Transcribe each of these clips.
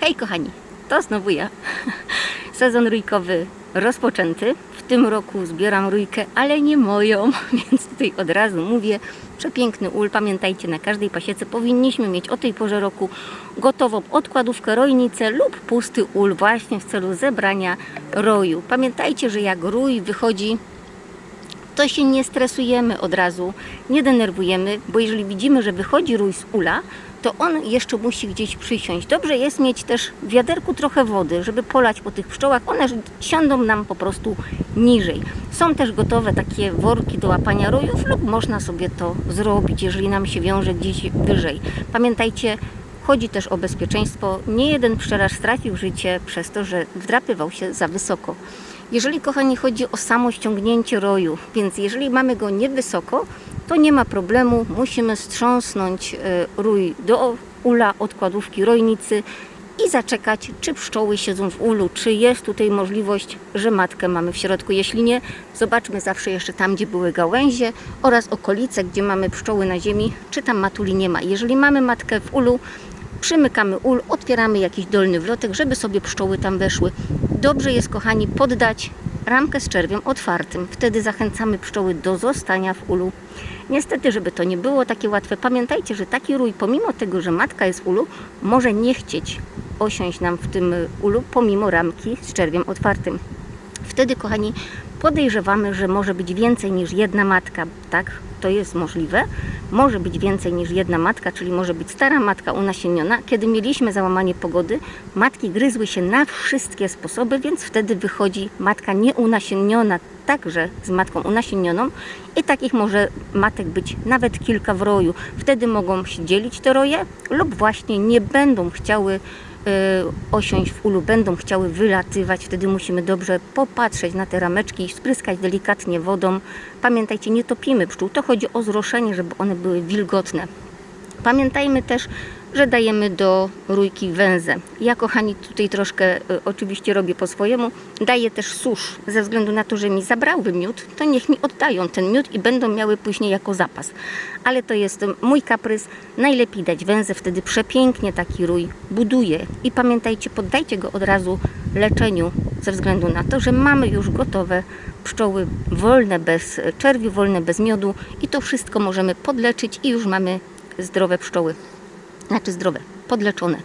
Hej kochani, to znowu ja. Sezon rójkowy rozpoczęty. W tym roku zbieram rójkę, ale nie moją, więc tutaj od razu mówię, przepiękny ul. Pamiętajcie, na każdej pasiece powinniśmy mieć o tej porze roku gotową odkładówkę rojnicę lub pusty ul właśnie w celu zebrania roju. Pamiętajcie, że jak rój wychodzi to się nie stresujemy od razu, nie denerwujemy, bo jeżeli widzimy, że wychodzi rój z ula, to on jeszcze musi gdzieś przysiąść. Dobrze jest mieć też w wiaderku trochę wody, żeby polać po tych pszczołach. One siądą nam po prostu niżej. Są też gotowe takie worki do łapania rojów lub można sobie to zrobić, jeżeli nam się wiąże gdzieś wyżej. Pamiętajcie, Chodzi też o bezpieczeństwo. Nie jeden pszczelarz stracił życie przez to, że wdrapywał się za wysoko. Jeżeli, kochani, chodzi o samo ściągnięcie roju, więc jeżeli mamy go niewysoko, to nie ma problemu. Musimy strząsnąć e, rój do ula odkładówki rojnicy i zaczekać, czy pszczoły siedzą w ulu, czy jest tutaj możliwość, że matkę mamy w środku. Jeśli nie, zobaczmy zawsze jeszcze tam, gdzie były gałęzie oraz okolice, gdzie mamy pszczoły na ziemi, czy tam matuli nie ma. Jeżeli mamy matkę w ulu, przymykamy ul, otwieramy jakiś dolny wlotek, żeby sobie pszczoły tam weszły. Dobrze jest, kochani, poddać ramkę z czerwiem otwartym. Wtedy zachęcamy pszczoły do zostania w ulu. Niestety, żeby to nie było takie łatwe, pamiętajcie, że taki rój, pomimo tego, że matka jest w ulu, może nie chcieć osiąść nam w tym ulu, pomimo ramki z czerwiem otwartym. Wtedy, kochani, podejrzewamy, że może być więcej niż jedna matka. Tak, to jest możliwe. Może być więcej niż jedna matka, czyli może być stara matka unasieniona. Kiedy mieliśmy załamanie pogody, matki gryzły się na wszystkie sposoby, więc wtedy wychodzi matka nieunasieniona także z matką unasienioną i takich może matek być nawet kilka w roju. Wtedy mogą się dzielić te roje lub właśnie nie będą chciały osiąść w ulu, będą chciały wylatywać. Wtedy musimy dobrze popatrzeć na te rameczki i spryskać delikatnie wodą. Pamiętajcie, nie topimy pszczół. To chodzi o zroszenie, żeby one były wilgotne. Pamiętajmy też, że dajemy do rójki węzę. Ja, kochani, tutaj troszkę y, oczywiście robię po swojemu. Daję też susz, ze względu na to, że mi zabrały miód, to niech mi oddają ten miód i będą miały później jako zapas. Ale to jest mój kaprys. Najlepiej dać węzę, wtedy przepięknie taki rój buduje. I pamiętajcie, poddajcie go od razu leczeniu, ze względu na to, że mamy już gotowe pszczoły wolne bez czerwiu, wolne bez miodu i to wszystko możemy podleczyć i już mamy zdrowe pszczoły znaczy zdrowe, podleczone.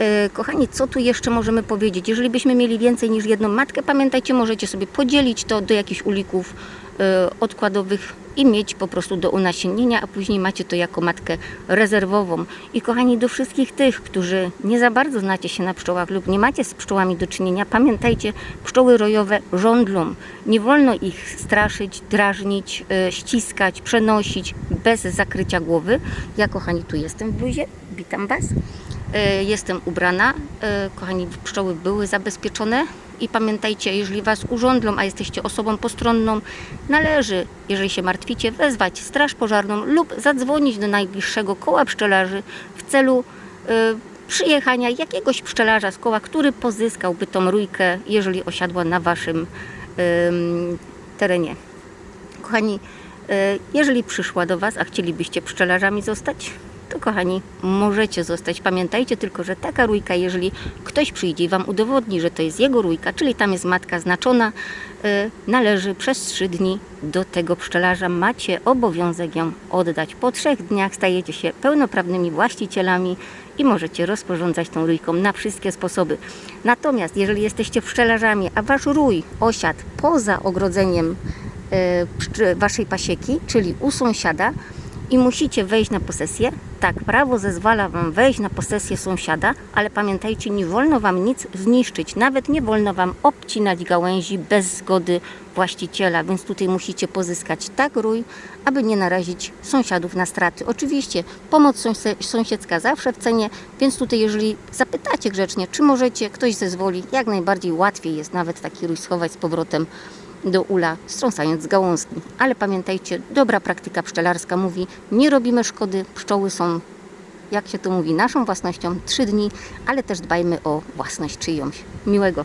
E, Kochani, co tu jeszcze możemy powiedzieć? Jeżeli byśmy mieli więcej niż jedną matkę, pamiętajcie, możecie sobie podzielić to do jakichś ulików e, odkładowych i mieć po prostu do unasiennienia, a później macie to jako matkę rezerwową. I kochani, do wszystkich tych, którzy nie za bardzo znacie się na pszczołach lub nie macie z pszczołami do czynienia, pamiętajcie, pszczoły rojowe żądlą. Nie wolno ich straszyć, drażnić, e, ściskać, przenosić bez zakrycia głowy. Ja, kochani, tu jestem w bluzie, witam Was. E, Jestem ubrana. E, Kochani, pszczoły były zabezpieczone. I pamiętajcie, jeżeli Was urządlą, a jesteście osobą postronną, należy, jeżeli się martwicie, wezwać straż pożarną lub zadzwonić do najbliższego koła pszczelarzy w celu e, przyjechania jakiegoś pszczelarza z koła, który pozyskałby tą rójkę, jeżeli osiadła na Waszym terenie. Kochani, jeżeli przyszła do Was, a chcielibyście pszczelarzami zostać, to kochani, możecie zostać. Pamiętajcie tylko, że taka rójka, jeżeli ktoś przyjdzie i Wam udowodni, że to jest jego rójka, czyli tam jest matka znaczona, e, należy przez trzy dni do tego pszczelarza. Macie obowiązek ją oddać. Po trzech dniach stajecie się pełnoprawnymi właścicielami i możecie rozporządzać tą rójką na wszystkie sposoby. Natomiast jeżeli jesteście pszczelarzami, a Wasz rój osiadł poza ogrodzeniem pszczy- Waszej pasieki, czyli u sąsiada, i musicie wejść na posesję. Tak, prawo zezwala Wam wejść na posesję sąsiada, ale pamiętajcie, nie wolno Wam nic zniszczyć. Nawet nie wolno Wam obcinać gałęzi bez zgody właściciela, więc tutaj musicie pozyskać tak rój, aby nie narazić sąsiadów na straty. Oczywiście pomoc sąsie- sąsiedzka zawsze w cenie, więc tutaj jeżeli zapytacie grzecznie, czy możecie, ktoś zezwoli, jak najbardziej łatwiej jest nawet taki rój schować z powrotem do ula, strząsając z gałązki. Ale pamiętajcie, dobra praktyka pszczelarska mówi, nie robimy szkody, pszczoły są, jak się to mówi, naszą własnością, trzy dni, ale też dbajmy o własność czyjąś. Miłego.